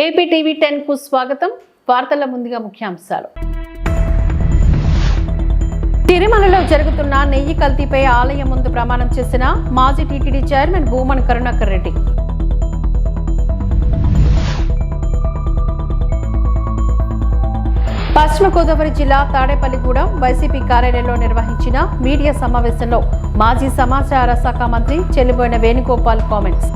AP TV టెన్కు స్వాగతం. వార్తల ముందుగా ముఖ్యాంశాలు. తిరుమలలో జరుగుతున్న నెయ్యి కల్తీపై ఆలయం ముందు ప్రమాణం చేసిన మాజీ టీటీడీ చైర్మన్ భూమన్ కరుణాకర్ రెడ్డి. పశ్చిమ గోదావరి జిల్లా తాడేపల్లిగూడెం వైసీపీ కార్యాలయంలో నిర్వహించిన మీడియా సమావేశంలో మాజీ సమాచార శాఖ మంత్రి చెల్లిబోయిన వేణుగోపాల్ కామెంట్స్.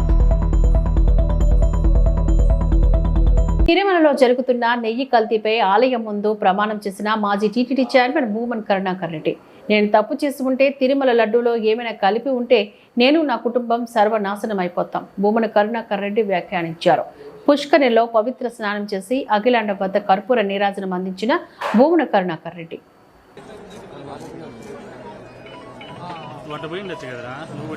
తిరుమలలో జరుగుతున్న నెయ్యి కల్తీపై ఆలయం ముందు ప్రమాణం చేసిన మాజీ టీటీడీ చైర్మన్ భూమన్ కరుణాకర్ రెడ్డి. నేను తప్పు చేసి ఉంటే తిరుమల లడ్డూలో ఏమైనా కలిపి ఉంటే నేను నా కుటుంబం సర్వనాశనం అయిపోతాం భూమన కరుణాకర్ రెడ్డి వ్యాఖ్యానించారు. పుష్కరిలో పవిత్ర స్నానం చేసి అఖిలాండ వద్ద కర్పూర నీరాజనం అందించిన భూమన కరుణాకర్ రెడ్డి. నువ్వు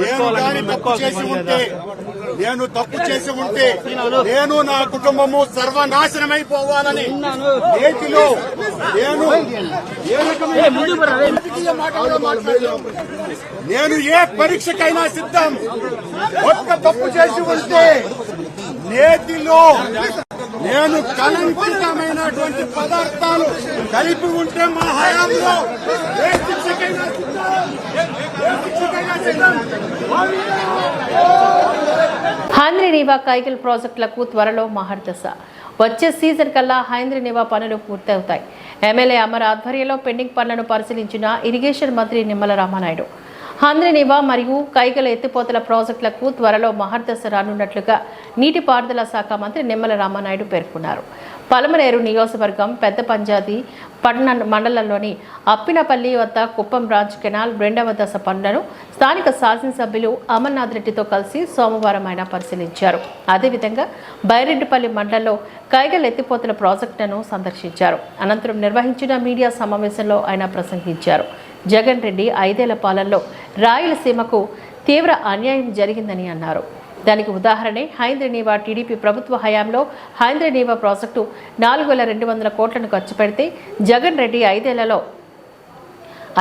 నేను తప్పు చేసి ఉంటే నేను తప్పు చేసి ఉంటే నేను నా కుటుంబము సర్వనాశనమైపోవాలని నేటిలో నేను. నేను ఏ పరీక్షకైనా సిద్ధం ఒక్క తప్పు చేసి ఉంటే నేతిలో నేను కలంకితమైనటువంటి పదార్థాలు కలిపి ఉంటే మా హయాంలో ఏ శిక్షకైనా ఏ శిక్షకైనా కైకిల్ ప్రాజెక్టులకు త్వరలో మహర్దశ. వచ్చే సీజన్ కల్లా హైంద్రీనివా పనులు పూర్తవుతాయి. ఎమ్మెల్యే అమర్ ఆధ్వర్యంలో పెండింగ్ పనులను పరిశీలించిన ఇరిగేషన్ మంత్రి నిమ్మల రామానాయుడు. హంద్రీనివా మరియు కైగల ఎత్తిపోతల ప్రాజెక్టులకు త్వరలో మహర్దశ రానున్నట్లుగా నీటిపారుదల శాఖ మంత్రి నిమ్మల రామానాయుడు పేర్కొన్నారు. పలమనేరు నియోజకవర్గం పెద్ద పంజాది పట్న మండలంలోని అప్పినపల్లి వద్ద కుప్పం బ్రాంచ్ కెనాల్ రెండవ దశ పనులను స్థానిక శాసనసభ్యులు అమర్నాథ్ రెడ్డితో కలిసి సోమవారం ఆయన పరిశీలించారు. అదేవిధంగా బైరెడ్డిపల్లి మండలంలో కైగల్ ఎత్తిపోతల ప్రాజెక్టులను సందర్శించారు. అనంతరం నిర్వహించిన మీడియా సమావేశంలో ఆయన ప్రసంగించారు. జగన్ రెడ్డి ఐదేళ్ళ పాలనలో రాయలసీమకు తీవ్ర అన్యాయం జరిగిందని అన్నారు. దానికి ఉదాహరణే హైంద్రనీవా టీడీపీ ప్రభుత్వ హయాంలో హైంద్రనీవా ప్రాజెక్టు నాలుగు వేల రెండు వందల కోట్లను ఖర్చు పెడితే జగన్ రెడ్డి ఐదేళ్ళలో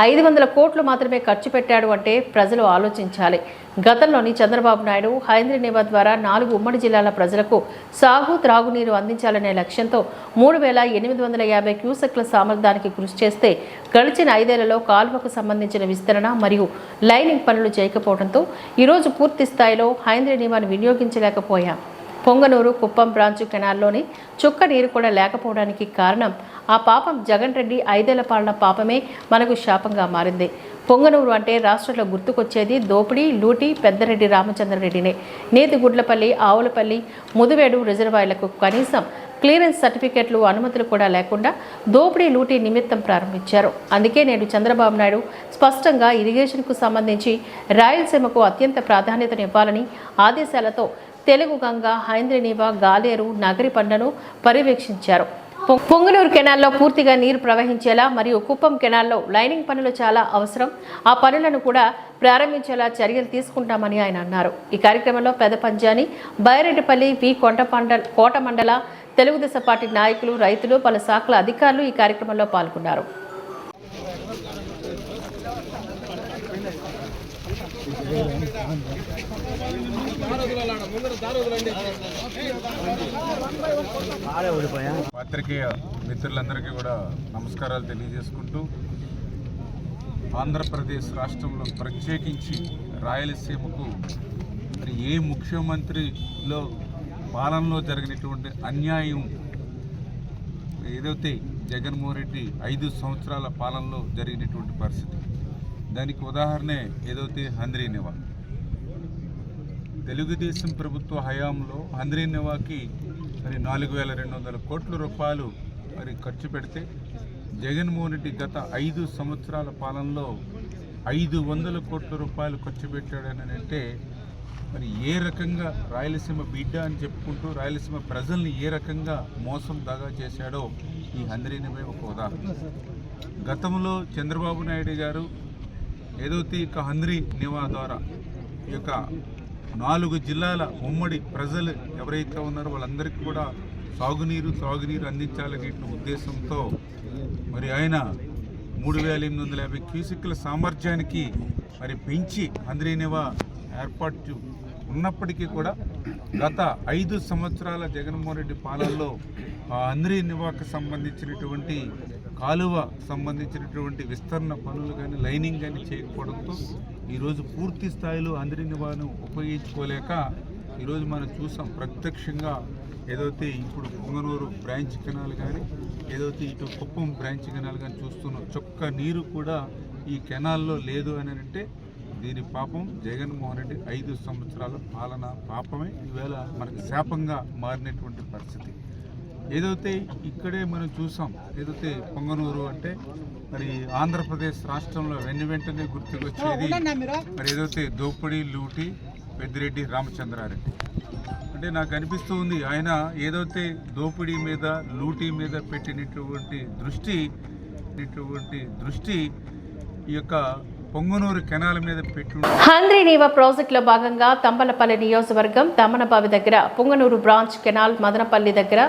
ఐదు వందల కోట్లు మాత్రమే ఖర్చు పెట్టాడు అంటే ప్రజలు ఆలోచించాలి. గతంలోని చంద్రబాబు నాయుడు హైంద్రనీవా ద్వారా నాలుగు ఉమ్మడి జిల్లాల ప్రజలకు సాగు త్రాగునీరు అందించాలనే లక్ష్యంతో మూడు వేల ఎనిమిది వందల యాభై క్యూసెక్ల సామర్థ్యానికి కృషి చేస్తే గడిచిన ఐదేళ్ళలో కాలువకు సంబంధించిన విస్తరణ మరియు లైనింగ్ పనులు చేయకపోవడంతో ఈరోజు పూర్తి స్థాయిలో హైంద్రనీవాను వినియోగించలేకపోయాం. పొంగనూరు కుప్పం బ్రాంచు కెనాల్లోని చుక్క నీరు కూడా లేకపోవడానికి కారణం ఆ పాపం జగన్ రెడ్డి ఐదేళ్ళ పాలన పాపమే మనకు శాపంగా మారింది. పొంగనూరు అంటే రాష్ట్రంలో గుర్తుకొచ్చేది దోపిడీ లూటి పెద్దరెడ్డి రామచంద్రరెడ్డినే. నేతి గుడ్లపల్లి ఆవులపల్లి ముదివేడు రిజర్వాయర్లకు కనీసం క్లియరెన్స్ సర్టిఫికెట్లు అనుమతులు కూడా లేకుండా దోపిడీ లూటీ నిమిత్తం ప్రారంభించారు. అందుకే నేడు చంద్రబాబు నాయుడు స్పష్టంగా ఇరిగేషన్కు సంబంధించి రాయలసీమకు అత్యంత ప్రాధాన్యతనివ్వాలని ఆదేశాలతో తెలుగు గంగ హైంద్రనీవ గాలేరు నగరి పండ్లను పర్యవేక్షించారు. పొంగనూరు కెనాల్లో పూర్తిగా నీరు ప్రవహించేలా మరియు కుప్పం కెనాల్లో లైనింగ్ పనులు చాలా అవసరం. ఆ పనులను కూడా ప్రారంభించేలా చర్యలు తీసుకుంటామని ఆయన అన్నారు. ఈ కార్యక్రమంలో పెద పంజాని బైరెడ్డిపల్లి వి కొంట కోట మండల తెలుగుదేశం పార్టీ నాయకులు రైతులు పలు శాఖల అధికారులు ఈ కార్యక్రమంలో పాల్గొన్నారు. పాత్రికేయ మిత్రులందరికీ కూడా నమస్కారాలు తెలియజేసుకుంటూ ఆంధ్రప్రదేశ్ రాష్ట్రంలో ప్రత్యేకించి రాయలసీమకు మరి ఏ ముఖ్యమంత్రిలో పాలనలో జరిగినటువంటి అన్యాయం ఏదైతే జగన్మోహన్ రెడ్డి ఐదు సంవత్సరాల పాలనలో జరిగినటువంటి పరిస్థితి దానికి ఉదాహరణే ఏదైతే హంద్రీ నివా తెలుగుదేశం ప్రభుత్వ హయాంలో హంద్రీ నివాకి మరి నాలుగు వేల రెండు వందల కోట్ల రూపాయలు మరి ఖర్చు పెడితే జగన్మోహన్ రెడ్డి గత ఐదు సంవత్సరాల పాలనలో ఐదు వందల కోట్ల రూపాయలు ఖర్చు పెట్టాడని అంటే మరి ఏ రకంగా రాయలసీమ బిడ్డ అని చెప్పుకుంటూ రాయలసీమ ప్రజల్ని ఏ రకంగా మోసం దాగా చేశాడో ఈ హంద్రీనివే ఒక ఉదాహరణ. గతంలో చంద్రబాబు నాయుడు గారు ఏదైతే ఇక హంద్రీ నివా ద్వారా ఈ యొక్క నాలుగు జిల్లాల ఉమ్మడి ప్రజలు ఎవరైతే ఉన్నారో వాళ్ళందరికీ కూడా సాగునీరు సాగునీరు అందించాలనే ఉద్దేశంతో మరి ఆయన మూడు వేల ఎనిమిది వందల యాభై క్యూసిక్ల సామర్థ్యానికి మరి పెంచి అంద్రీనివా ఏర్పాటు ఉన్నప్పటికీ కూడా గత ఐదు సంవత్సరాల జగన్మోహన్ రెడ్డి పాలనలో ఆ అంద్రీ నివాకు సంబంధించినటువంటి కాలువ సంబంధించినటువంటి విస్తరణ పనులు కానీ లైనింగ్ కానీ చేయకపోవడంతో ఈరోజు పూర్తి స్థాయిలో అంద్రీ వారు ఉపయోగించుకోలేక ఈరోజు మనం చూసాం ప్రత్యక్షంగా ఏదైతే ఇప్పుడు పొంగనూరు బ్రాంచ్ కెనాల్ కానీ ఏదైతే ఇటు కుప్పం బ్రాంచ్ కెనాల్ కానీ చూస్తున్నాం చొక్క నీరు కూడా ఈ కెనాల్లో లేదు అని అంటే దీని పాపం జగన్మోహన్ రెడ్డి ఐదు సంవత్సరాల పాలన పాపమే. ఈవేళ మనకు శాపంగా మారినటువంటి పరిస్థితి. ఏదైతే ఇక్కడే మనం చూసాం ఏదైతే పొంగనూరు అంటే మరి ఆంధ్రప్రదేశ్ రాష్ట్రంలో వెన్ను వెంటనే గుర్తుకొచ్చేది మరి ఏదైతే దోపిడీ లూటి పెద్దిరెడ్డి రామచంద్రారెడ్డి. అంటే నాకు అనిపిస్తూ ఉంది ఆయన ఏదైతే దోపిడీ మీద లూటీ మీద పెట్టినటువంటి దృష్టి ఇటువంటి దృష్టి ఈ యొక్క పొంగనూరు కెనాల మీద పెట్టి హంద్రీ నీవా ప్రాజెక్టులో భాగంగా తంబలపల్లి నియోజకవర్గం దమ్మనబావి దగ్గర పుంగనూరు బ్రాంచ్ కెనాల్ మదనపల్లి దగ్గర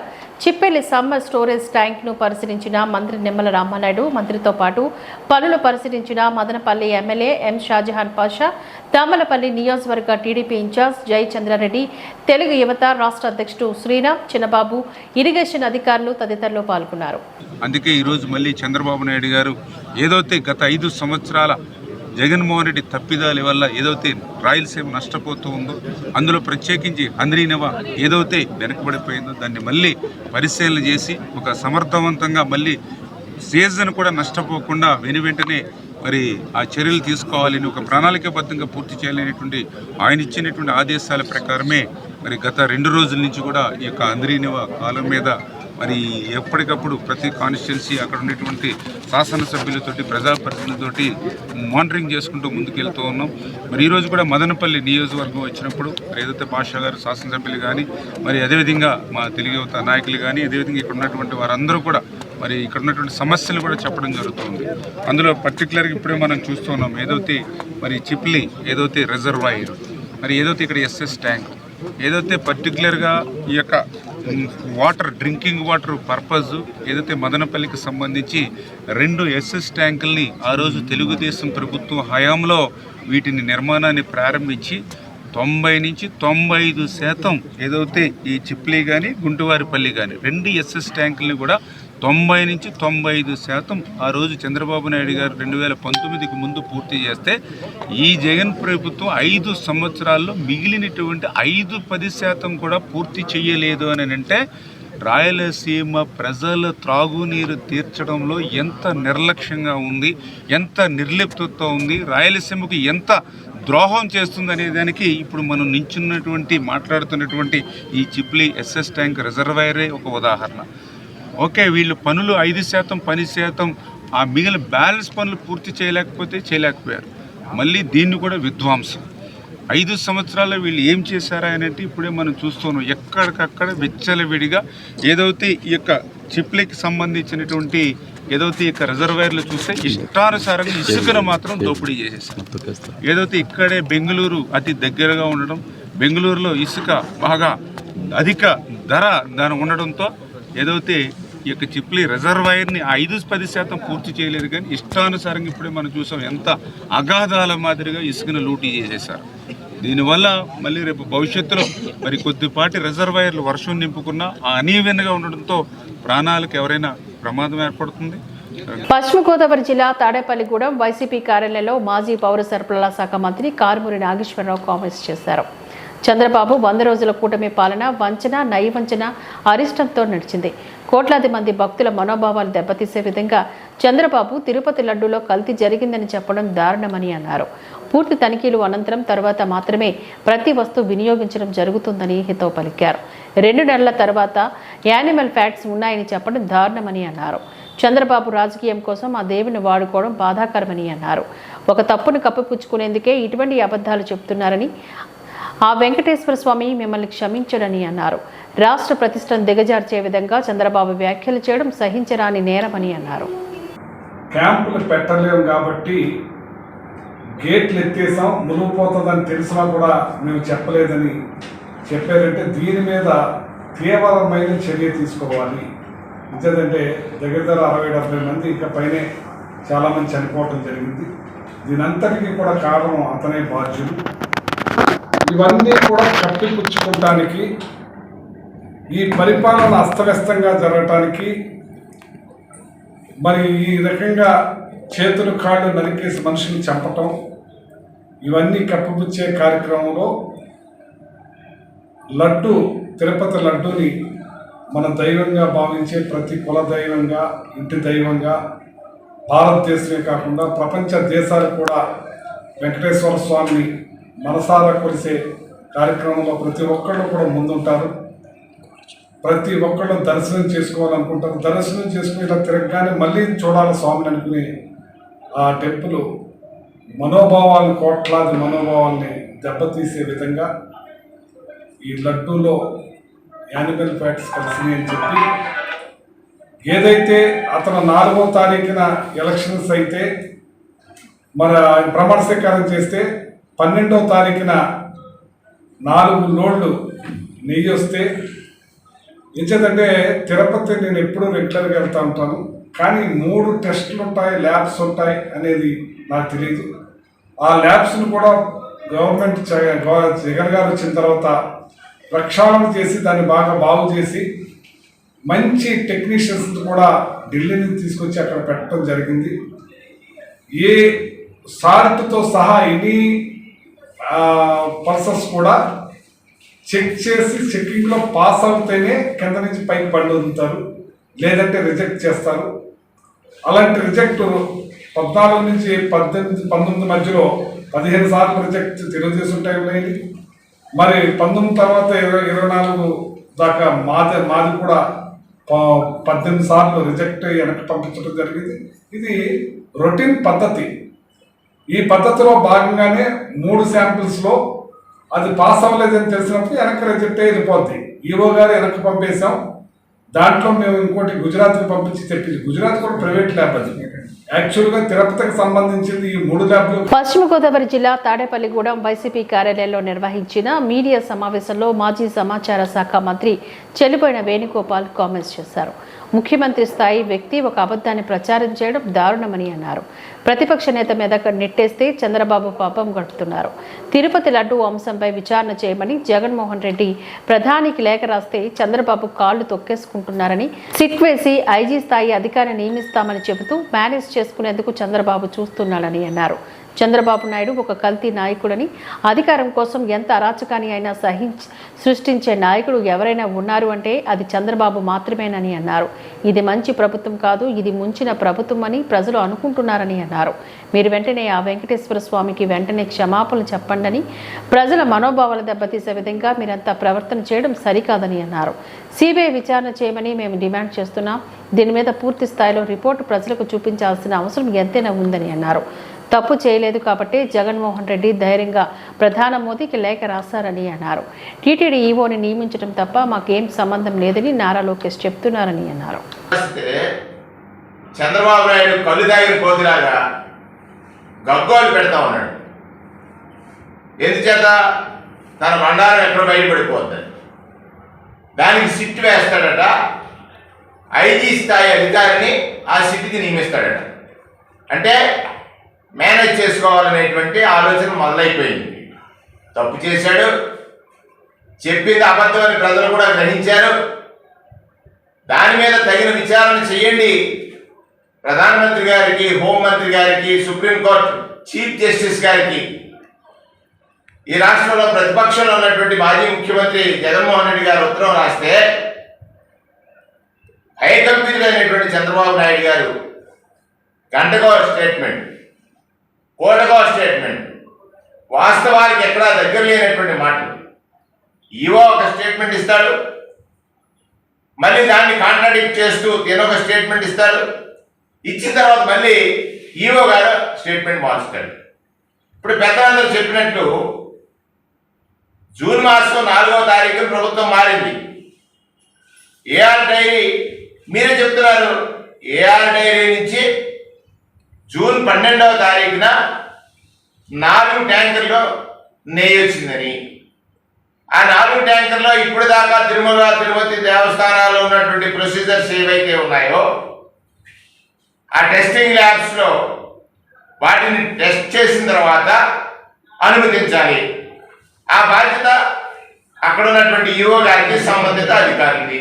చిప్పెల్లి సమ్మర్ స్టోరేజ్ ట్యాంక్ను పరిశీలించిన మంత్రి నిమ్మల రామానాయుడు మంత్రితో పాటు పనులు పరిశీలించిన మదనపల్లి ఎమ్మెల్యే ఎం షాజహాన్ పాషా తంబలపల్లి నియోజకవర్గ టీడీపీ ఇన్ఛార్జ్ జై చంద్రారెడ్డి తెలుగు యువత రాష్ట్ర అధ్యక్షుడు శ్రీరామ్ చిన్నబాబు ఇరిగేషన్ అధికారులు తదితరులు పాల్గొన్నారు. అందుకే ఈరోజు మళ్ళీ చంద్రబాబు నాయుడు గారు ఏదైతే గత ఐదు సంవత్సరాల జగన్మోహన్ రెడ్డి తప్పిదాల వల్ల ఏదైతే రాయలసీమ నష్టపోతూ ఉందో అందులో ప్రత్యేకించి అంద్రీనవ ఏదైతే వెనకబడిపోయిందో దాన్ని మళ్ళీ పరిశీలన చేసి ఒక సమర్థవంతంగా మళ్ళీ సీజన్ కూడా నష్టపోకుండా వెను వెంటనే మరి ఆ చర్యలు తీసుకోవాలని ఒక ప్రణాళికాబద్ధంగా పూర్తి చేయాలనేటువంటి ఆయన ఇచ్చినటువంటి ఆదేశాల ప్రకారమే మరి గత రెండు రోజుల నుంచి కూడా ఈ యొక్క అంద్రీనివ కాలం మీద మరి ఎప్పటికప్పుడు ప్రతి కాన్స్టిట్యున్సీ అక్కడ ఉన్నటువంటి శాసనసభ్యులతోటి ప్రజాప్రతినిధులతోటి మానిటరింగ్ చేసుకుంటూ ముందుకెళ్తూ ఉన్నాం. మరి ఈరోజు కూడా మదనపల్లి నియోజకవర్గం వచ్చినప్పుడు ఏదైతే పాషా గారు శాసనసభ్యులు కానీ మరి అదేవిధంగా మా తెలుగు యువత నాయకులు కానీ అదేవిధంగా ఇక్కడ ఉన్నటువంటి వారందరూ కూడా మరి ఇక్కడ ఉన్నటువంటి సమస్యలు కూడా చెప్పడం జరుగుతుంది. అందులో పర్టికులర్గా ఇప్పుడే మనం చూస్తున్నాం ఏదైతే మరి చిప్లి ఏదైతే రిజర్వాయర్ మరి ఏదైతే ఇక్కడ ఎస్ఎస్ ట్యాంక్ ఏదైతే పర్టికులర్గా ఈ యొక్క వాటర్ డ్రింకింగ్ వాటర్ పర్పస్ ఏదైతే మదనపల్లికి సంబంధించి రెండు ఎస్ఎస్ ట్యాంకుల్ని ఆ రోజు తెలుగుదేశం ప్రభుత్వం హయాంలో వీటిని నిర్మాణాన్ని ప్రారంభించి తొంభై నుంచి తొంభై ఐదు శాతం ఏదైతే ఈ చిప్లీ కానీ గుంటువారిపల్లి కానీ రెండు ఎస్ఎస్ ట్యాంకుల్ని కూడా తొంభై నుంచి తొంభై ఐదు శాతం ఆ రోజు చంద్రబాబు నాయుడు గారు రెండు వేల పంతొమ్మిదికి ముందు పూర్తి చేస్తే ఈ జగన్ ప్రభుత్వం ఐదు సంవత్సరాల్లో మిగిలినటువంటి ఐదు పది శాతం కూడా పూర్తి చేయలేదు అని అంటే రాయలసీమ ప్రజల త్రాగునీరు తీర్చడంలో ఎంత నిర్లక్ష్యంగా ఉంది ఎంత నిర్లిప్తతో ఉంది రాయలసీమకు ఎంత ద్రోహం చేస్తుందనే దానికి ఇప్పుడు మనం నించున్నటువంటి మాట్లాడుతున్నటువంటి ఈ చిప్లీ ఎస్ఎస్ ట్యాంక్ రిజర్వాయరే ఒక ఉదాహరణ. ఓకే వీళ్ళు పనులు ఐదు శాతం పని శాతం ఆ మిగిలిన బ్యాలెన్స్ పనులు పూర్తి చేయలేకపోతే చేయలేకపోయారు. మళ్ళీ దీన్ని కూడా విధ్వంసం. ఐదు సంవత్సరాల్లో వీళ్ళు ఏం చేశారా అనేది ఇప్పుడే మనం చూస్తున్నాం. ఎక్కడికక్కడ విచ్చలవిడిగా ఏదైతే ఈ యొక్క చిప్లకి సంబంధించినటువంటి ఏదైతే ఈ యొక్క రిజర్వాయర్లు చూస్తే ఇష్టానుసారంగా ఇసుకను మాత్రం దోపిడీ చేసేసారు. ఏదైతే ఇక్కడే బెంగళూరు అతి దగ్గరగా ఉండడం బెంగళూరులో ఇసుక బాగా అధిక ధర దాని ఉండడంతో ఏదైతే ఈ యొక్క చిప్లీ రిజర్వాయర్ని ఐదు పది శాతం పూర్తి చేయలేదు కానీ ఇష్టానుసారంగా ఇప్పుడే మనం చూసాం ఎంత అగాధాల మాదిరిగా ఇసుకను లూటీ చేసేసారు దీనివల్ల మళ్ళీ రేపు భవిష్యత్తులో మరి కొద్దిపాటి రిజర్వాయర్లు వర్షం నింపుకున్నా ఆ అనీవెన్గా ఉండడంతో ప్రాణాలకు ఎవరైనా ప్రమాదం ఏర్పడుతుంది. పశ్చిమ గోదావరి జిల్లా తాడేపల్లిగూడెం వైసీపీ కార్యాలయంలో మాజీ పౌర సరఫరాల శాఖ మంత్రి కారుమూరి నాగేశ్వరరావు కామెంట్స్ చేశారు. చంద్రబాబు వంద రోజుల కూటమి పాలన వంచన నయవంచన అరిష్టంతో నడిచింది. కోట్లాది మంది భక్తుల మనోభావాలు దెబ్బతీసే విధంగా చంద్రబాబు తిరుపతి లడ్డూలో కల్తీ జరిగిందని చెప్పడం దారుణమని అన్నారు. పూర్తి తనిఖీలు అనంతరం తర్వాత మాత్రమే ప్రతి వస్తువు వినియోగించడం జరుగుతుందని హితవు పలికారు. రెండు నెలల తర్వాత యానిమల్ ఫ్యాట్స్ ఉన్నాయని చెప్పడం దారుణమని అన్నారు. చంద్రబాబు రాజకీయం కోసం ఆ దేవుని వాడుకోవడం బాధాకరమని అన్నారు. ఒక తప్పును కప్పిపుచ్చుకునేందుకే ఇటువంటి అబద్ధాలు చెబుతున్నారని ఆ వెంకటేశ్వర స్వామి మిమ్మల్ని క్షమించడని అన్నారు. రాష్ట్ర ప్రతిష్టను దిగజార్చే విధంగా చంద్రబాబు వ్యాఖ్యలు చేయడం సహించరాని నేరమని అన్నారు. క్యాంపులు పెట్టలేము కాబట్టి గేట్లు ఎత్తేసాం మునిగిపోతుందని తెలిసినా కూడా మేము చెప్పలేదని చెప్పారంటే దీని మీద తీవ్రమైన చర్య తీసుకోవాలి. ఎందుకంటే దగ్గర దగ్గర అరవై డెబ్బై మంది ఇంకా పైనే చాలామంది చనిపోవటం జరిగింది. దీనంతటికీ కూడా కారణం అతనే బాధ్యుడు ఇవన్నీ కూడా కట్టిపుచ్చుకోవటానికి ఈ పరిపాలన అస్తవ్యస్తంగా జరగటానికి మరి ఈ రకంగా చేతులు కాళ్ళు నరికేసి మనుషుని చంపటం ఇవన్నీ కప్పిపుచ్చే కార్యక్రమంలో లడ్డు తిరుపతి లడ్డుని మన దైవంగా భావించే ప్రతి కుల దైవంగా ఇంటి దైవంగా భారతదేశమే కాకుండా ప్రపంచ దేశాలు కూడా వెంకటేశ్వర స్వామిని మనసారా కొలిసే కార్యక్రమంలో ప్రతి ఒక్కళ్ళు కూడా ముందుంటారు. ప్రతి ఒక్కళ్ళు దర్శనం చేసుకోవాలనుకుంటారు. దర్శనం చేసుకుని ఇలా తిరగగానే మళ్ళీ చూడాలి స్వామిని అనుకుని ఆ టెంపుల్ మనోభావాలను కోట్లాది మనోభావాల్ని దెబ్బతీసే విధంగా ఈ లడ్డూలో యానిమల్ ఫ్యాక్ట్స్ కలిసినాయి అని చెప్పి ఏదైతే అతను నాలుగో తారీఖున ఎలక్షన్స్ అయితే మన భ్రమణ ప్రమాణ స్వీకారం చేస్తే పన్నెండో తారీఖున నాలుగు లోడ్లు నెయ్యి వస్తే ఎంచేదంటే తిరుపతి నేను ఎప్పుడూ రెగ్యులర్గా వెళ్తూ ఉంటాను. కానీ మూడు టెస్టులు ఉంటాయి ల్యాబ్స్ ఉంటాయి అనేది నాకు తెలియదు ఆ ల్యాబ్స్ను కూడా గవర్నమెంట్ చ- జగన్ గారు వచ్చిన తర్వాత ప్రక్షాళన చేసి దాన్ని బాగా బాగు చేసి మంచి టెక్నీషియన్స్ కూడా ఢిల్లీ నుంచి తీసుకొచ్చి అక్కడ పెట్టడం జరిగింది. ఏ సార్ట్తో సహా ఎనీ పర్సన్స్ కూడా చెక్ చేసి చెక్కింగ్లో పాస్ అవుతేనే కింద నుంచి పైకి బండి వదులుతారు లేదంటే రిజెక్ట్ చేస్తారు. అలాంటి రిజెక్ట్ పద్నాలుగు నుంచి పద్దెనిమిది పంతొమ్మిది మధ్యలో పదిహేను సార్లు రిజెక్ట్ తెలుగుదేశం టైంలో మరి పంతొమ్మిది తర్వాత ఇరవై ఇరవై నాలుగు దాకా మాది మాది కూడా పద్దెనిమిది సార్లు రిజెక్ట్ వెనక్కి పంపించడం జరిగింది. ఇది రొటీన్ పద్ధతి. ఈ పద్ధతిలో భాగంగానే మూడు శాంపిల్స్లో అది పాస్ అవ్వలేదని తెలిసినప్పుడు వెనక్కి రిజెక్ట్ అయ్యి వెళ్ళిపోద్ది. ఈవో గారు వెనక్కి పంపేశాం. దాంట్లో మేము ఇంకోటి గుజరాత్కి పంపించి తెప్పించి గుజరాత్ కూడా ప్రైవేట్ ల్యాబ్ అది. యాక్చువల్గా తిరుపతికి సంబంధించింది ఈ మూడు ల్యాబ్లు పశ్చిమ గోదావరి జిల్లా తాడేపల్లిగూడెం వైసీపీ కార్యాలయంలో నిర్వహించిన మీడియా సమావేశంలో మాజీ సమాచార శాఖ మంత్రి చెల్లిపోయిన వేణుగోపాల్ కామెంట్స్ చేశారు. ముఖ్యమంత్రి స్థాయి వ్యక్తి ఒక అబద్ధాన్ని ప్రచారం చేయడం దారుణమని అన్నారు. ప్రతిపక్ష నేత మీద నెట్టేస్తే చంద్రబాబు పాపం గడుపుతున్నారు. తిరుపతి లడ్డు అంశంపై విచారణ చేయమని జగన్మోహన్ రెడ్డి ప్రధానికి లేఖ రాస్తే చంద్రబాబు కాళ్ళు తొక్కేసుకుంటున్నారని సిట్ వేసి ఐజీ స్థాయి అధికారిని నియమిస్తామని చెబుతూ మేనేజ్ చేసుకునేందుకు చంద్రబాబు చూస్తున్నాడని అన్నారు. చంద్రబాబు నాయుడు ఒక కల్తీ నాయకుడని అధికారం కోసం ఎంత అరాచకాన్ని అయినా సహించి సృష్టించే నాయకుడు ఎవరైనా ఉన్నారు అంటే అది చంద్రబాబు మాత్రమేనని అన్నారు. ఇది మంచి ప్రభుత్వం కాదు ఇది ముంచిన ప్రభుత్వం అని ప్రజలు అనుకుంటున్నారని అన్నారు. మీరు వెంటనే ఆ వెంకటేశ్వర స్వామికి వెంటనే క్షమాపణలు చెప్పండని ప్రజల మనోభావాలు దెబ్బతీసే విధంగా మీరంతా ప్రవర్తన చేయడం సరికాదని అన్నారు. సిబిఐ విచారణ చేయమని మేము డిమాండ్ చేస్తున్నాం. దీని మీద పూర్తి స్థాయిలో రిపోర్టు ప్రజలకు చూపించాల్సిన అవసరం ఎంతైనా ఉందని అన్నారు. తప్పు చేయలేదు కాబట్టి జగన్మోహన్ రెడ్డి ధైర్యంగా ప్రధాన మోదీకి లేఖ రాశారని అన్నారు. టీటీడీ ఈవోని నియమించడం తప్ప మాకేం సంబంధం లేదని నారా లోకేష్ చెప్తున్నారని అన్నారు. చంద్రబాబు నాయుడు కళ్ళు తాగిన కోతిలాగా గగ్గోలు పెడతా ఉన్నాడు. ఎందుచేత? తన బండారం ఎక్కడ బయటపడిపోద్దని దానికి సిట్ వేస్తాడట. ఐజీ స్థాయి అధికారిని ఆ సిట్కి నియమిస్తాడట. అంటే మేనేజ్ చేసుకోవాలనేటువంటి ఆలోచన మొదలైపోయింది. తప్పు చేశాడు. చెప్పింది అబద్ధమని ప్రజలు కూడా గ్రహించారు. దాని మీద తగిన విచారణ చేయండి. ప్రధానమంత్రి గారికి హోంమంత్రి గారికి సుప్రీంకోర్టు చీఫ్ జస్టిస్ గారికి. ఈ రాష్ట్రంలో ప్రతిపక్షంలో ఉన్నటువంటి మాజీ ముఖ్యమంత్రి జగన్మోహన్ రెడ్డి గారు ఉత్తరం రాస్తే హైకంపీతుడైనటువంటి చంద్రబాబు నాయుడు గారు గంటకో స్టేట్మెంట్. కోటకో స్టేట్మెంట్. వాస్తవానికి ఎక్కడా దగ్గర లేనటువంటి మాటలు ఈవో ఒక స్టేట్మెంట్ ఇస్తాడు. మళ్ళీ దాన్ని కాంట్రాడిక్ట్ చేస్తూ తినొక స్టేట్మెంట్ ఇస్తాడు. ఇచ్చిన తర్వాత మళ్ళీ ఈవో గారు స్టేట్మెంట్ మారుస్తాడు. ఇప్పుడు పెద్దలందరూ చెప్పినట్టు జూన్ మాసం నాలుగో తారీఖు ప్రభుత్వం మారింది. ఏఆర్ డైరీ మీరే చెప్తున్నారు. ఏఆర్ డైరీ నుంచి జూన్ పన్నెండవ తారీఖున నాలుగు ట్యాంకర్లు నెయ్యి వచ్చిందని ఆ నాలుగు ట్యాంకర్లో ఇప్పుడు దాకా తిరుమల తిరుపతి దేవస్థానాల్లో ఉన్నటువంటి ప్రొసీజర్స్ ఏవైతే ఉన్నాయో ఆ టెస్టింగ్ ల్యాబ్స్లో వాటిని టెస్ట్ చేసిన తర్వాత అనుమతించాలి. ఆ బాధ్యత అక్కడ ఉన్నటువంటి ఈఓ గారికి సంబంధిత అధికారికి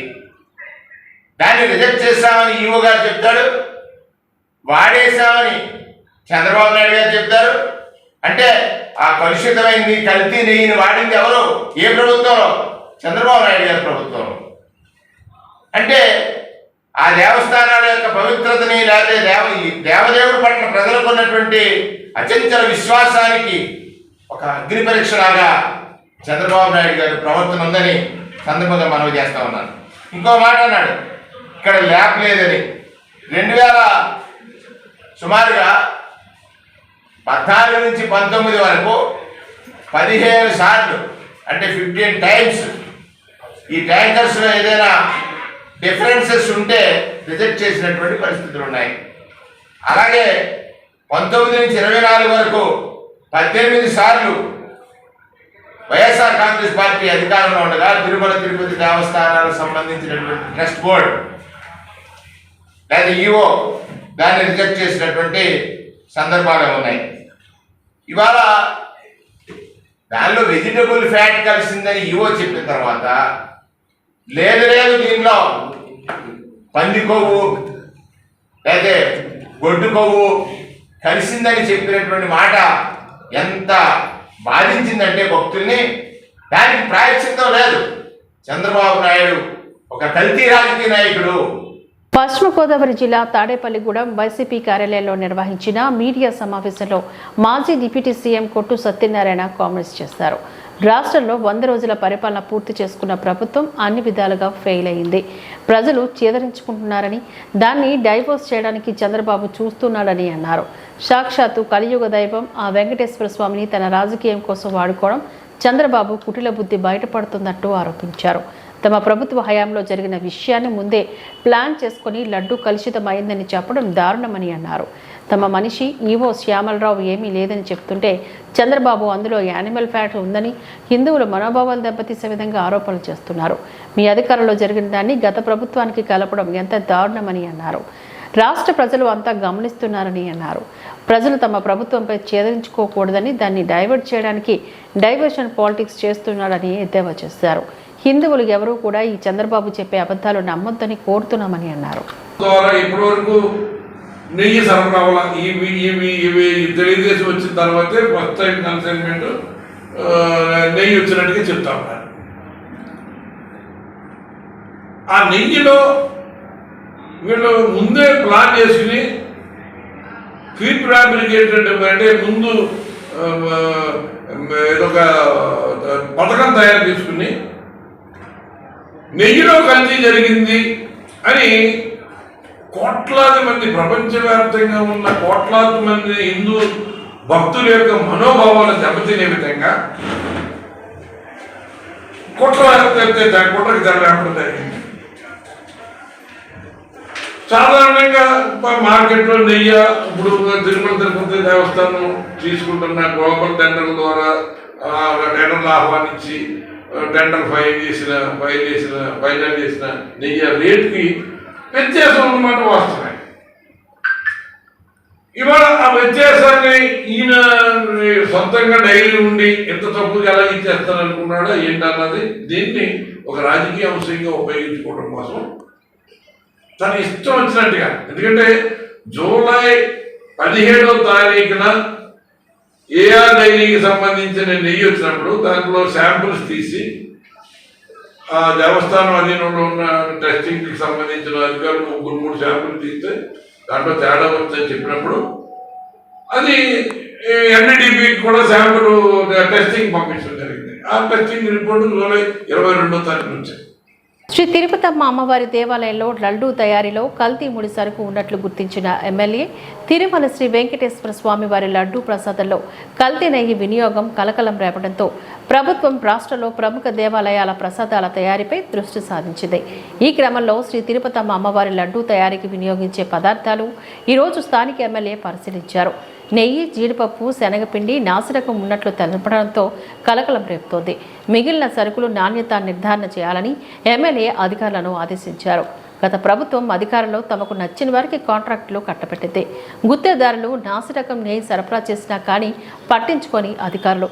దాన్ని రిజెక్ట్ చేస్తామని ఈఓ గారు చెప్తాడు. వాడేశామని చంద్రబాబు నాయుడు గారు చెప్తారు. అంటే ఆ కలుషితమైంది కల్తీ నెయ్యిని వాడింది ఎవరు? ఏ ప్రభుత్వంలో? చంద్రబాబు నాయుడు గారి ప్రభుత్వంలో. అంటే ఆ దేవస్థానాల యొక్క పవిత్రతని లేకపోతే దేవ ఈ దేవదేవుడి పట్ల ప్రజలకు ఉన్నటువంటి అచంచల విశ్వాసానికి ఒక అగ్ని పరీక్షలాగా చంద్రబాబు నాయుడు గారి ప్రవర్తన ఉందని సందర్భంగా మనవి చేస్తా ఉన్నాను. ఇంకో మాట అన్నాడు. ఇక్కడ ల్యాబ్ లేదని రెండు వేల సుమారుగా పద్నాలుగు నుంచి పంతొమ్మిది వరకు పదిహేను సార్లు అంటే ఫిఫ్టీన్ టైమ్స్ ఈ ట్యాంకర్స్లో ఏదైనా డిఫరెన్సెస్ ఉంటే రిజెక్ట్ చేసినటువంటి పరిస్థితులు ఉన్నాయి. అలాగే పంతొమ్మిది నుంచి ఇరవై నాలుగు వరకు పద్దెనిమిది సార్లు వైఎస్ఆర్ కాంగ్రెస్ పార్టీ అధికారంలో ఉండగా తిరుమల తిరుపతి దేవస్థానాలకు సంబంధించినటువంటి ట్రస్ట్ బోర్డు లేదా ఈఓ దాన్ని రిజెక్ట్ చేసినటువంటి సందర్భాలు ఉన్నాయి. ఇవాళ దానిలో వెజిటబుల్ ఫ్యాట్ కలిసిందని ఈవో చెప్పిన తర్వాత లేదు లేదు దీనిలో పంది కొవ్వు లేదా గొడ్డు కొవ్వు కలిసిందని చెప్పినటువంటి మాట ఎంత బాధించిందంటే భక్తుల్ని దానికి ప్రాయశ్చిత్తం లేదు. చంద్రబాబు నాయుడు ఒక కల్తీ రాజకీయ నాయకుడు. పశ్చిమ గోదావరి జిల్లా తాడేపల్లిగూడెం వైసీపీ కార్యాలయంలో నిర్వహించిన మీడియా సమావేశంలో మాజీ డిప్యూటీ సీఎం కొట్టు సత్యనారాయణ కామెంట్స్ చేశారు. రాష్ట్రంలో వంద రోజుల పరిపాలన పూర్తి చేసుకున్న ప్రభుత్వం అన్ని విధాలుగా ఫెయిల్ అయింది. ప్రజలు చేదరించుకుంటున్నారని దాన్ని డైవోర్స్ చేయడానికి చంద్రబాబు చూస్తున్నాడని అన్నారు. సాక్షాత్తు కలియుగ దైవం ఆ వెంకటేశ్వర స్వామిని తన రాజకీయం కోసం వాడుకోవడం చంద్రబాబు కుటిల బుద్ధి బయటపడుతున్నట్టు ఆరోపించారు. తమ ప్రభుత్వ హయాంలో జరిగిన విషయాన్ని ముందే ప్లాన్ చేసుకుని లడ్డు కలుషితమైందని చెప్పడం దారుణమని అన్నారు. తమ మనిషి ఈవో శ్యామలరావు ఏమీ లేదని చెప్తుంటే చంద్రబాబు అందులో యానిమల్ ఫ్యాట్ ఉందని హిందువుల మనోభావాలు దెబ్బతీసే విధంగా ఆరోపణలు చేస్తున్నారు. మీ అధికారంలో జరిగిన దాన్ని గత ప్రభుత్వానికి కలపడం ఎంత దారుణమని అన్నారు. రాష్ట్ర ప్రజలు అంతా గమనిస్తున్నారని అన్నారు. ప్రజలు తమ ప్రభుత్వంపై ఛేదించుకోకూడదని దాన్ని డైవర్ట్ చేయడానికి డైవర్షన్ పాలిటిక్స్ చేస్తున్నాడని ఎద్దేవా చేశారు. హిందువులు ఎవరూ కూడా ఈ చంద్రబాబు చెప్పే అబద్ధాలు నమ్మొద్దని కోరుతున్నామని అన్నారు. ద్వారా ఇప్పటివరకు నెయ్యి సరఫరా ఇవి ఇవి ఇవి తెలుగుదేశం వచ్చిన తర్వాతే ఫస్ట్ టైం కన్సైన్మెంట్ నెయ్యి వచ్చినట్టుగా చెప్తా ఉన్నారు. ఆ నెయ్యిలో వీళ్ళు ముందే ప్లాన్ చేసుకుని ఫీడ్ ఫ్యాబ్రికేటెడ్ అంటే ముందు ఏదో ఒక పథకం తయారు చేసుకుని నెయ్యిలో కల్తీ జరిగింది అని కోట్లాది మంది ప్రపంచవ్యాప్తంగా ఉన్న కోట్లాది మంది హిందూ భక్తుల యొక్క మనోభావాలు దెబ్బతినే విధంగా కుట్ర కుట్రకి తెరలేపడం జరిగింది. సాధారణంగా మార్కెట్లో నెయ్యి ఇప్పుడు తిరుమల తిరుపతి దేవస్థానం తీసుకుంటున్న గ్లోబల్ టెండర్ల ద్వారా టెండర్లు ఆహ్వానించి టెండర్ ఫైల్ చేసిన ఫైల్ చేసిన ఫైనల్ చేసిన నెయ్యి రేటుకి వ్యత్యాసం అన్నమాట వస్తున్నాయి ఇవాళ ఆ వ్యత్యాసాన్ని ఈయన సొంతంగా డైరీ ఉండి ఎంత తప్పుగా ఎలా ఇచ్చేస్తారనుకున్నాడో ఏంటన్నది దీన్ని ఒక రాజకీయ అంశంగా ఉపయోగించుకోవడం కోసం తన ఇష్టం వచ్చినట్టుగా. ఎందుకంటే జూలై పదిహేడో తారీఖున ఏఆర్ డైరీకి సంబంధించిన నెయ్యి వచ్చినప్పుడు దాంట్లో శాంపుల్స్ తీసి ఆ దేవస్థానం అధీనంలో ఉన్న టెస్టింగ్కి సంబంధించిన అధికారులు ముగ్గురు మూడు శాంపుల్ తీస్తే దాంట్లో తేడా వచ్చిందని చెప్పినప్పుడు అది ఎన్డీడీపీకి కూడా శాంపుల్ టెస్టింగ్ పంపించడం జరిగింది. ఆ టెస్టింగ్ రిపోర్టు జూలై ఇరవై రెండో తారీఖు నుంచి. శ్రీ తిరుపతమ్మ అమ్మవారి దేవాలయంలో లడ్డూ తయారీలో కల్తీ ముడి సరుకు ఉన్నట్లు గుర్తించిన ఎమ్మెల్యే తిరుమల శ్రీ వెంకటేశ్వర స్వామి వారి లడ్డూ ప్రసాదంలో కల్తీ నెయ్యి వినియోగం కలకలం రేపడంతో ప్రభుత్వం రాష్ట్రంలో ప్రముఖ దేవాలయాల ప్రసాదాల తయారీపై దృష్టి సాధించింది ఈ క్రమంలో శ్రీ తిరుపతమ్మ అమ్మవారి లడ్డూ తయారీకి వినియోగించే పదార్థాలు ఈరోజు స్థానిక ఎమ్మెల్యే పరిశీలించారు. నెయ్యి జీడిపప్పు శనగపిండి నాసిరకం ఉన్నట్లు తెలపడంతో కలకలం రేపుతోంది. మిగిలిన సరుకులు నాణ్యత నిర్ధారణ చేయాలని ఎమ్మెల్యే అధికారులను ఆదేశించారు. గత ప్రభుత్వం అధికారంలో తమకు నచ్చిన వారికి కాంట్రాక్టులు కట్టబెట్టింది. గుత్తేదారులు నాసిరకం నెయ్యి సరఫరా చేసినా కానీ పట్టించుకొని అధికారులు.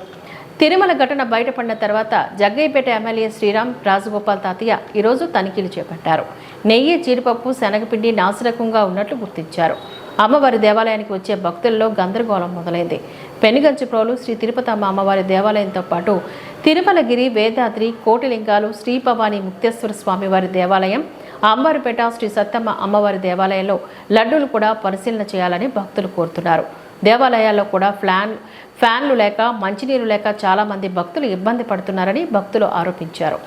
తిరుమల ఘటన బయటపడిన తర్వాత జగ్గయ్యపేట ఎమ్మెల్యే శ్రీరామ్ రాజగోపాల్ తాతయ్య ఈరోజు తనిఖీలు చేపట్టారు. నెయ్యి జీడిపప్పు శనగపిండి నాసిరకంగా ఉన్నట్లు గుర్తించారు. అమ్మవారి దేవాలయానికి వచ్చే భక్తుల్లో గందరగోళం మొదలైంది. పెనుగంచిప్రోలు శ్రీ తిరుపతమ్మ అమ్మవారి దేవాలయంతో పాటు తిరుమలగిరి వేదాద్రి కోటిలింగాలు శ్రీ భవానీ ముక్తేశ్వర స్వామివారి దేవాలయం అంబారుపేట శ్రీ సత్తమ్మ అమ్మవారి దేవాలయంలో లడ్డూలు కూడా పరిశీలన చేయాలని భక్తులు కోరుతున్నారు. దేవాలయాల్లో కూడా ఫ్లాన్ ఫ్యాన్లు లేక మంచినీరు లేక చాలామంది భక్తులు ఇబ్బంది పడుతున్నారని భక్తులు ఆరోపించారు.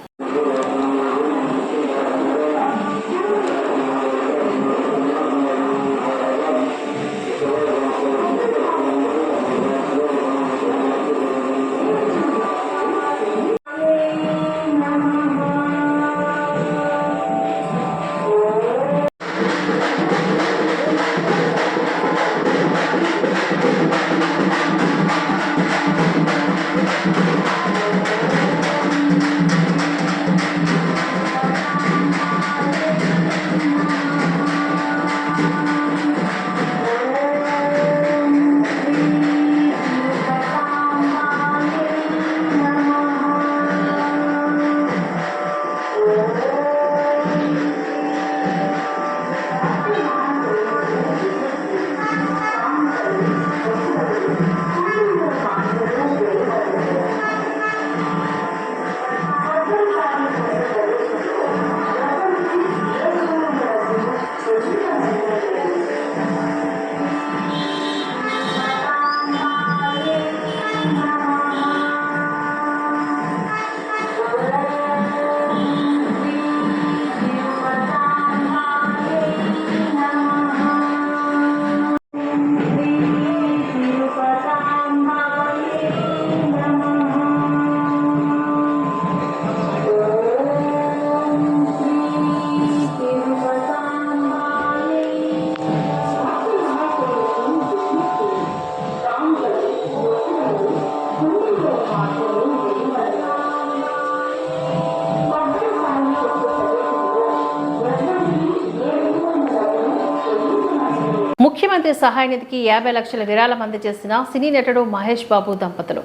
ముఖ్యమంత్రి సహాయ నిధికి యాభై లక్షల విరాళం అందజేసిన సినీ నటుడు మహేష్ బాబు దంపతులు.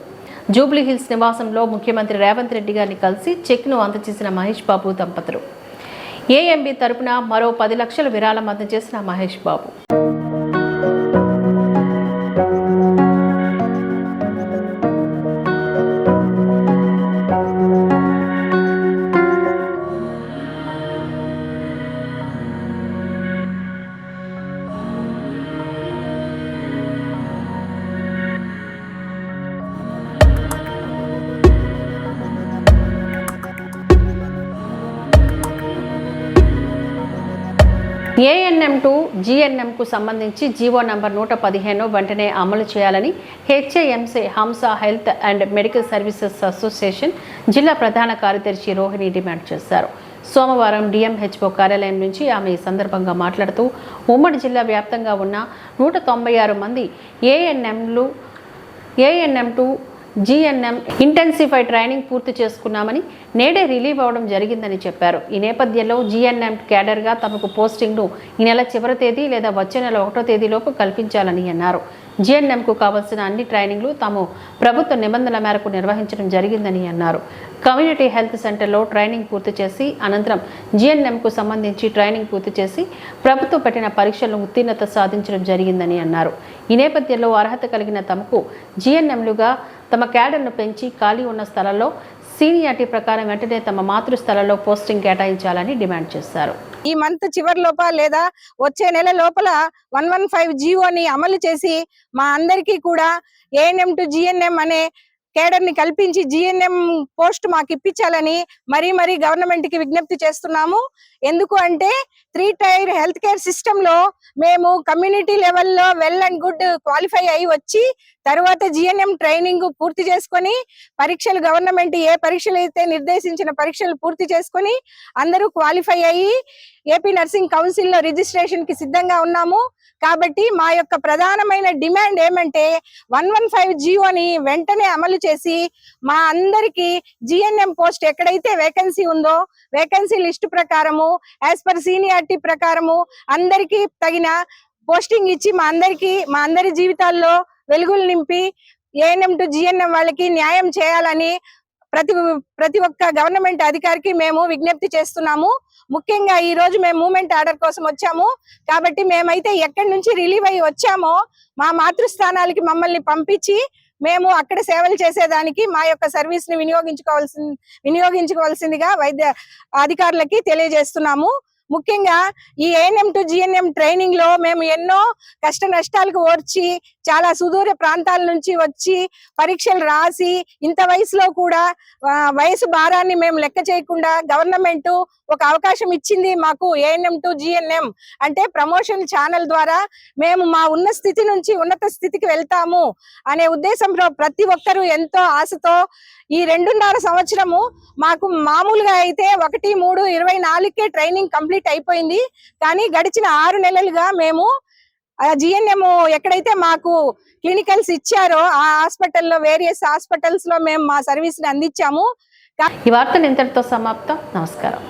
జూబ్లీ హిల్స్ నివాసంలో ముఖ్యమంత్రి రేవంత్ రెడ్డి గారిని కలిసి చెక్ను అందజేసిన మహేష్ బాబు దంపతులు. ఏఎంబి తరపున మరో పది లక్షల విరాళం అందజేసిన మహేష్ బాబు. జీఎన్ఎంకు సంబంధించి జీవో నంబర్ నూట పదిహేను వెంటనే అమలు చేయాలని HAMC Hamsa health and medical services association జిల్లా ప్రధాన కార్యదర్శి రోహిణి డిమాండ్ చేశారు. సోమవారం డిఎంహెచ్ఓ కార్యాలయం నుంచి ఆమె ఈ సందర్భంగా మాట్లాడుతూ ఉమ్మడి జిల్లా వ్యాప్తంగా ఉన్న నూట తొంభై ఆరు మంది ఏఎన్ఎంలు ANM to GNM intensify training పూర్తి చేసుకున్నామని నేడే రిలీవ్ అవ్వడం జరిగిందని చెప్పారు. ఈ నేపథ్యంలో జిఎన్ఎం క్యాడర్గా తమకు పోస్టింగ్ను ఈ నెల చివరి తేదీ లేదా వచ్చే నెల ఒకటో తేదీలోపు కల్పించాలని అన్నారు. జిఎన్ఎంకు కావాల్సిన అన్ని ట్రైనింగ్లు తాము ప్రభుత్వ నిబంధనల మేరకు నిర్వహించడం జరిగిందని అన్నారు. కమ్యూనిటీ హెల్త్ సెంటర్లో ట్రైనింగ్ పూర్తి చేసి అనంతరం జిఎన్ఎంకు సంబంధించి ట్రైనింగ్ పూర్తి చేసి ప్రభుత్వం పెట్టిన పరీక్షలను ఉత్తీర్ణత సాధించడం జరిగిందని అన్నారు. ఈ నేపథ్యంలో అర్హత కలిగిన తమకు జిఎన్ఎంలుగా తమ క్యాడర్ను పెంచి ఖాళీ ఉన్న స్థలాల్లో సీనియారిటీ ప్రకారం వెంటనే తమ మాతృ స్థలంలో పోస్టింగ్ కేటాయించాలని డిమాండ్ చేశారు. ఈ మంత్ చివరి లోపల లేదా వచ్చే నెల లోపల వన్ వన్ ఫైవ్ జియోని అమలు చేసి మా అందరికీ కూడా ఏఎన్ఎం టు జిఎన్ఎం అనే కేడర్ని కల్పించి జిఎన్ఎం పోస్ట్ మాకు ఇప్పించాలని మరీ మరీ గవర్నమెంట్కి విజ్ఞప్తి చేస్తున్నాము. ఎందుకు అంటే త్రీ టైర్ హెల్త్ కేర్ సిస్టమ్లో మేము కమ్యూనిటీ లెవెల్లో వెల్ అండ్ గుడ్ క్వాలిఫై అయి వచ్చి తర్వాత జిఎన్ఎం ట్రైనింగ్ పూర్తి చేసుకొని పరీక్షలు గవర్నమెంట్ ఏ పరీక్షలు అయితే నిర్దేశించిన పరీక్షలు పూర్తి చేసుకొని అందరూ క్వాలిఫై అయ్యి ఏపీ నర్సింగ్ కౌన్సిల్లో రిజిస్ట్రేషన్కి సిద్ధంగా ఉన్నాము. కాబట్టి మా యొక్క ప్రధానమైన డిమాండ్ ఏమంటే వన్ వన్ ఫైవ్ జియోని వెంటనే అమలు చేసి మా అందరికి జిఎన్ఎం పోస్ట్ ఎక్కడైతే వేకెన్సీ ఉందో వేకెన్సీ లిస్ట్ ప్రకారము యాజ్ పర్ సీనియారిటీ ప్రకారము అందరికీ తగిన పోస్టింగ్ ఇచ్చి మా అందరికి మా అందరి జీవితాల్లో వెలుగులు నింపి ఏఎన్ఎం టు జిఎన్ఎం వాళ్ళకి న్యాయం చేయాలని ప్రతి ప్రతి ఒక్క గవర్నమెంట్ అధికారికి మేము విజ్ఞప్తి చేస్తున్నాము. ముఖ్యంగా ఈ రోజు మేము మూమెంట్ ఆర్డర్ కోసం వచ్చాము. కాబట్టి మేమైతే ఎక్కడి నుంచి రిలీవ్ అయ్యి వచ్చామో మా మాతృస్థానాలకి మమ్మల్ని పంపించి మేము అక్కడ సేవలు చేసేదానికి మా యొక్క సర్వీస్ని వినియోగించుకోవాల్సి వినియోగించుకోవాల్సిందిగా వైద్య అధికారులకి తెలియజేస్తున్నాము. ముఖ్యంగా ఈ ఏఎన్ఎం టు జిఎన్ఎం ట్రైనింగ్లో మేము ఎన్నో కష్ట నష్టాలకు ఓర్చి చాలా సుదూర ప్రాంతాల నుంచి వచ్చి పరీక్షలు రాసి ఇంత వయసులో కూడా వయసు భారాన్ని మేము లెక్క చేయకుండా గవర్నమెంట్ ఒక అవకాశం ఇచ్చింది మాకు ఏఎన్ఎం టు జిఎన్ఎం అంటే ప్రమోషన్ ఛానల్ ద్వారా మేము మా ఉన్న స్థితి నుంచి ఉన్నత స్థితికి వెళ్తాము అనే ఉద్దేశంలో ప్రతి ఒక్కరూ ఎంతో ఆశతో ఈ రెండున్నర సంవత్సరము మాకు మామూలుగా అయితే ఒకటి మూడు ఇరవై నాలుగుకే ట్రైనింగ్ కంప్లీట్ అయిపోయింది. కానీ గడిచిన ఆరు నెలలుగా మేము జిఎన్ఎం ఎక్కడైతే మాకు క్లినికల్స్ ఇచ్చారో ఆ హాస్పిటల్లో వేరియస్ హాస్పిటల్స్లో మేము మా సర్వీస్ని అందించాము. ఈ వార్తలు ఇంతటితో సమాప్తం. నమస్కారం.